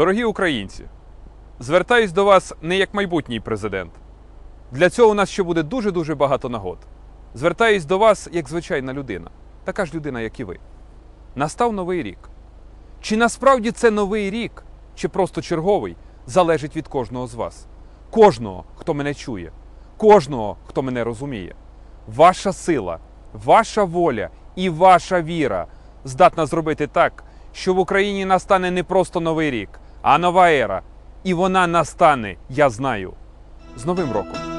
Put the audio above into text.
Дорогі українці, звертаюсь до вас не як майбутній президент. Для цього у нас ще буде дуже-дуже багато нагод. Звертаюсь до вас як звичайна людина, така ж людина, як і ви. Настав новий рік. Чи насправді це новий рік, чи просто черговий, залежить від кожного з вас, кожного, хто мене чує, кожного, хто мене розуміє. Ваша сила, ваша воля і ваша віра здатна зробити так, що в Україні настане не просто новий рік, а нова ера. І вона настане, я знаю. З Новим роком!